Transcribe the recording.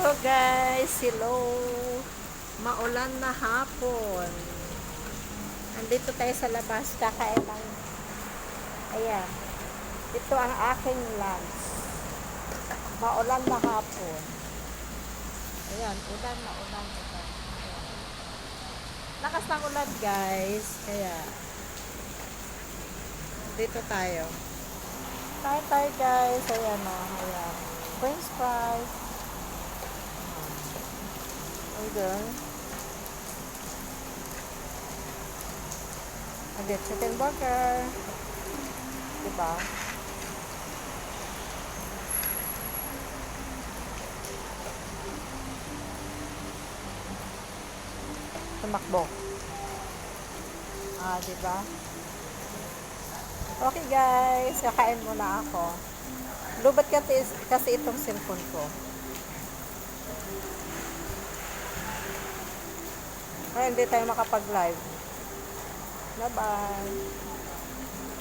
Hello guys, hello. Maulan na hapon. Nandito tayo sa labas, kakain ng Ayan. Ito ang aking lunch. Maulan na hapon. Ayan, ulan na ulan. ulan. Lakas ng ulan guys. Kaya dito tayo. Tayo tayo guys. Ayan o. Ayan. French fries. Ayan. Ada chicken burger. Diba? Tumakbo. Ah, diba? Okay guys, kakain muna ako. Lubat kasi, kasi itong cellphone ko. Kaya hindi tayo makapag-live. Bye-bye.